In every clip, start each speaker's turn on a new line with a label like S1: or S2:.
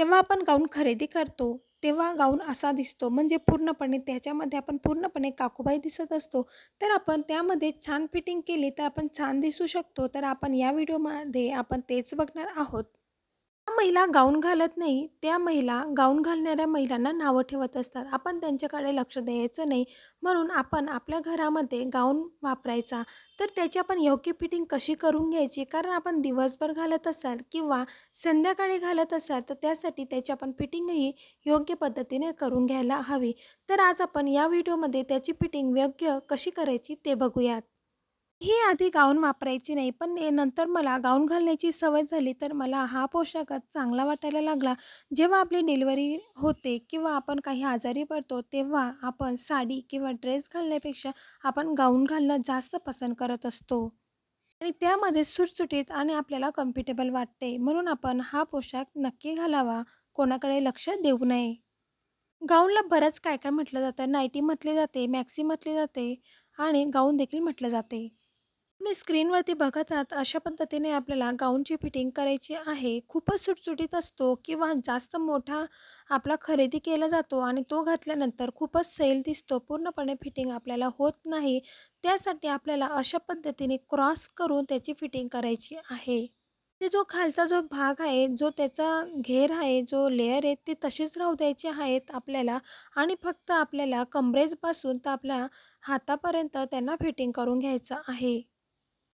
S1: जेव्हा आपण गाऊन खरेदी करतो तेव्हा गाऊन असा दिसतो. म्हणजे पूर्णपणे त्याच्यामध्ये आपण पूर्णपणे काकूबाई दिसत असतो. तर आपण त्यामध्ये छान फिटिंग केली तर आपण छान दिसू शकतो. तर आपण या व्हिडिओमध्ये आपण तेच बघणार आहोत. महिला गाऊन घालत नाही त्या महिला गाऊन घालणाऱ्या महिलांना नावं ठेवत असतात. आपण त्यांच्याकडे लक्ष द्यायचं नाही. म्हणून आपण आपल्या घरामध्ये गाऊन वापरायचा. तर त्याची आपण योग्य फिटिंग कशी करून घ्यायची? कारण आपण दिवसभर घालत असाल किंवा संध्याकाळी घालत असाल तर त्यासाठी त्याची आपण फिटिंगही योग्य पद्धतीने करून घ्यायला हवी. तर आज आपण या व्हिडिओमध्ये त्याची फिटिंग योग्य कशी करायची ते बघूयात. ही आधी गाऊन वापरायची नाही पण ए- नंतर मला गाऊन घालण्याची सवय झाली तर मला हा पोशाखच चांगला वाटायला लागला. जेव्हा आपली डिलिव्हरी होते किंवा आपण काही आजारी पडतो तेव्हा आपण साडी किंवा ड्रेस घालण्यापेक्षा आपण गाऊन घालणं जास्त पसंत करत असतो. आणि त्यामध्ये सुटसुटीत आणि आपल्याला कम्फर्टेबल वाटते म्हणून आपण हा पोशाख नक्की घालावा कोणाकडे लक्ष देऊ नये. गाऊनला बरंच काय काय म्हटलं जातं नायटी म्हटली जाते मॅक्सी म्हटली जाते आणि गाऊन देखील म्हटलं जाते. तुम्ही स्क्रीनवरती बघत आहात अशा पद्धतीने आपल्याला गाऊनची फिटिंग करायची आहे. खूपच सुटसुटीत असतो किंवा जास्त मोठा आपला खरेदी केला जातो आणि तो घातल्यानंतर खूपच सैल दिसतो. पूर्णपणे फिटिंग आपल्याला होत नाही. त्यासाठी आपल्याला अशा पद्धतीने क्रॉस करून त्याची फिटिंग करायची आहे. ते जो खालचा जो भाग आहे जो त्याचा घेर आहे जो लेअर आहे ते तसेच राहू द्यायचे आहेत आपल्याला आणि फक्त आपल्याला कमरेजपासून तर आपल्या हातापर्यंत त्यांना फिटिंग करून घ्यायचं आहे.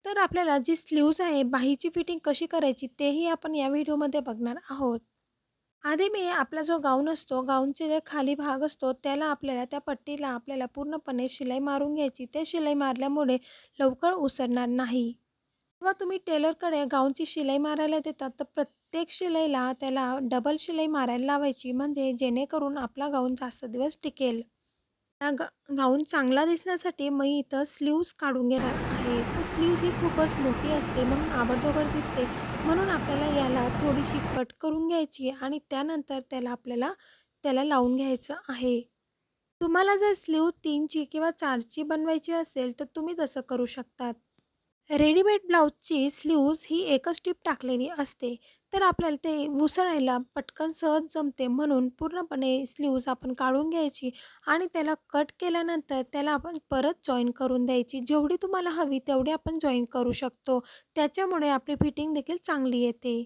S1: तर आपल्याला जी स्लीव्ज आहे बाहीची फिटिंग कशी करायची तेही आपण या व्हिडिओमध्ये बघणार आहोत. आधी मी आपला जो गाऊन असतो गाऊनचे जे खाली भाग असतो त्याला आपल्याला त्या पट्टीला आपल्याला पूर्णपणे शिलाई मारून घ्यायची. ते शिलाई मारल्यामुळे लवकर उसरणार नाही. जेव्हा तुम्ही टेलरकडे गाऊनची शिलाई मारायला देतात तर प्रत्येक शिलाईला त्याला डबल शिलाई मारायला लावायची म्हणजे जेणेकरून आपला गाऊन जास्त दिवस टिकेल. त्या गा गाऊन चांगला दिसण्यासाठी मी इथं स्लीव्ज काढून घेणार. असते तर स्लीव्ज ही खूपच मोठी असते म्हणून आबडधोबड दिसते. म्हणून आपल्याला याला थोडीशी कट करून घ्यायची आणि त्यानंतर त्याला आपल्याला त्याला लावून घ्यायचं आहे. तुम्हाला जर स्लीव तीनची किंवा चारची बनवायची असेल तर तुम्ही तसं करू शकतात. रेडीमेड ब्लाऊजची स्लीव्ज ही एकच टीप टाकलेली असते. तर आपल्याला ते उसळायला पटकन सहज जमते म्हणून पूर्णपणे स्लीव्ज आपण काढून घ्यायची आणि त्याला कट केल्यानंतर त्याला आपण परत जॉईन करून द्यायची. जेवढी तुम्हाला हवी तेवढी आपण जॉईन करू शकतो. त्याच्यामुळे आपली फिटिंग देखील चांगली येते.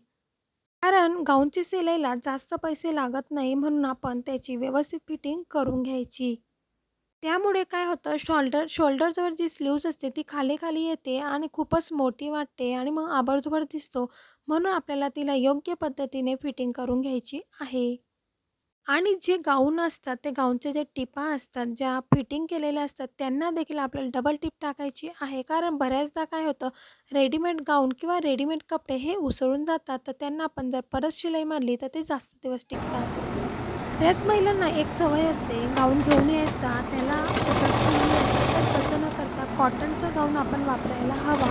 S1: कारण गाऊनची सिलाईला जास्त पैसे लागत नाही म्हणून आपण त्याची व्यवस्थित फिटिंग करून घ्यायची. त्यामुळे काय होतं शॉल्डर शोल्डरजवळ जी स्लीव्ज असते ती खाली खाली येते आणि खूपच मोठी वाटते आणि मग आबडधोबड दिसतो म्हणून आपल्याला तिला योग्य पद्धतीने फिटिंग करून घ्यायची आहे. आणि जे गाऊन असतात ते गाऊनचे जे टिपा असतात ज्या फिटिंग केलेल्या असतात त्यांना देखील आपल्याला डबल टिप टाकायची आहे. कारण बऱ्याचदा काय होतं रेडीमेड गाऊन किंवा रेडीमेड कपडे हे उसळून जातात तर त्यांना आपण जर परत शिलाई मारली तर ते जास्त दिवस टिकतात. बऱ्याच महिलांना एक सवय असते गाऊन घेऊन यायचा त्याला तसंच तर तसं न करता कॉटनचा गाऊन आपण वापरायला हवा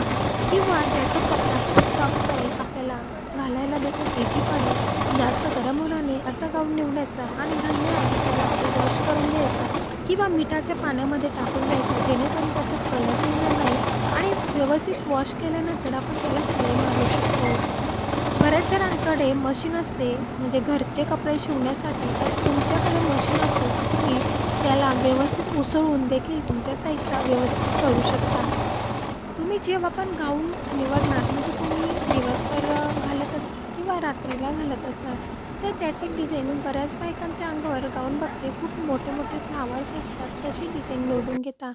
S1: किंवा ज्याचा कपडा खूप सॉफ्ट आहे आपल्याला घालायला देखील त्याची पडेल जास्त गरम होण्याने असा गाऊन निवडायचा आणि घालण्याआधी त्याला वॉश करून घ्यायचा किंवा मिठाच्या पाण्यामध्ये टाकून द्यायचं जेणेकरून त्याचा कलर निघणार नाही आणि व्यवस्थित वॉश केल्यानंतर आपण त्याला शिलाई मारू शकतो. तुमच्याकडे मशीन असते म्हणजे घरचे कपडे शिवण्यासाठी तर तुमच्याकडे मशीन असेल तर तुम्ही त्याला व्यवस्थित उसळून देखील तुमच्या साईजचा व्यवस्थित करू शकता. तुम्ही जेव्हा पण गाऊन निवडणार म्हणजे तुम्ही दिवस रात्रीला घालत असणार. तर त्याची डिझाईन बऱ्याच बायकांच्या अंगावर गाऊन बघते. खूप मोठे मोठे फ्लावर्स असतात. तशी डिझाईन निवडून घेता.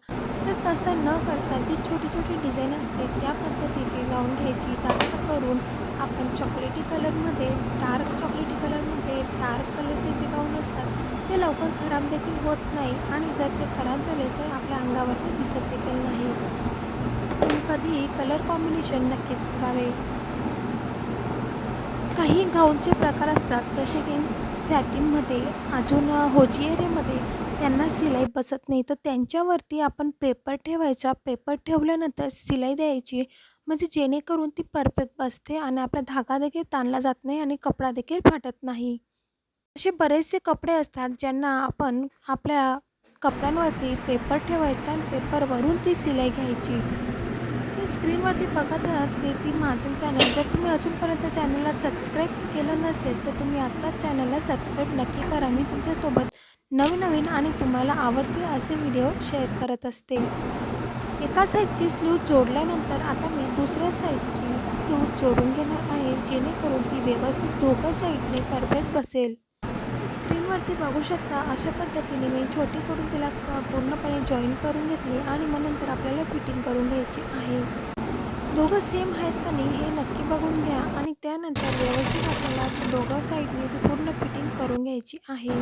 S1: तर तसं न करता जी छोटी छोटी डिझाईन असते त्या पद्धतीची गाऊन घ्यायची. जास्त करून आपण चॉकलेटी कलरमध्ये डार्क चॉकलेटी कलरमध्ये डार्क कलरचे जे गाऊन असतात ते लवकर खराब देखील होत नाही. आणि जर ते खराब झाले तर आपल्या अंगावरती दिसत देखील नाही. कधी कलर कॉम्बिनेशन नक्कीच बघावे. काही गाऊनचे प्रकार असतात जसे की सॅटिनमध्ये अजून होजिएरेमध्ये त्यांना सिलाई बसत नाही. तर त्यांच्यावरती आपण पेपर ठेवायचा. पेपर ठेवल्यानंतर सिलाई द्यायची. म्हणजे जेणेकरून ती परफेक्ट बसते आणि आपला धागा देखील ताणला जात नाही आणि कपडा देखील फाटत नाही. असे बरेचसे कपडे असतात ज्यांना आपण आपल्या कपड्यांवरती पेपर ठेवायचा आणि पेपरवरून ती सिलाई घ्यायची. स्क्रीनवरती बघत आहात कीर्ती महाजन चॅनल जर तुम्ही अजूनपर्यंत चॅनलला सबस्क्राईब केलं नसेल तर तुम्ही आत्ताच चॅनलला सबस्क्राईब नक्की करा. मी तुमच्यासोबत नवीन नवीन आणि तुम्हाला आवडते असे व्हिडिओ शेअर करत असते. एका साईडची स्लीव जोडल्यानंतर आता मी दुसऱ्या साईडची स्लीव जोडून घेणार आहे जेणेकरून ती व्यवस्थित दोघं साईडने परफेक्ट बसेल. स्क्रीनवरती बघू शकता अशा पद्धतीने मी छोटी करून तिला क- पूर्णपणे जॉईन करून घेतली आणि मग नंतर आपल्याला फिटिंग करून घ्यायची आहे. दोघं सेम आहेत का नाही हे नक्की बघून घ्या आणि त्यानंतर व्यवस्थित आपल्याला दोघं साईडने ती पूर्ण फिटिंग करून घ्यायची आहे.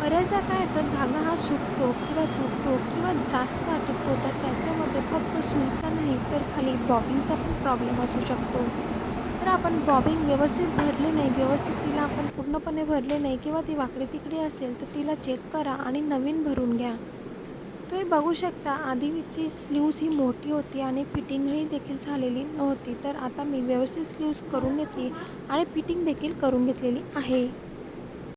S1: बऱ्याचदा काय होतं धागा हा सुटतो किंवा तुटतो किंवा जास्त अटकतो तर त्याच्यामध्ये फक्त सुईचा नाही तर खाली बॉबिंगचा पण प्रॉब्लेम असू शकतो. तर आपण बॉबिंग व्यवस्थित भरले नाही व्यवस्थित तिला आपण पूर्णपणे भरले नाही किंवा ती वाकडे तिकडे असेल तर तिला चेक करा आणि नवीन भरून घ्या. तुम्ही बघू शकता आधीची स्लीव्स ही मोठी होती आणि फिटिंगही देखील झालेली नव्हती. तर आता मी व्यवस्थित स्लीव्स करून घेतली आणि फिटिंग देखील करून घेतलेली आहे.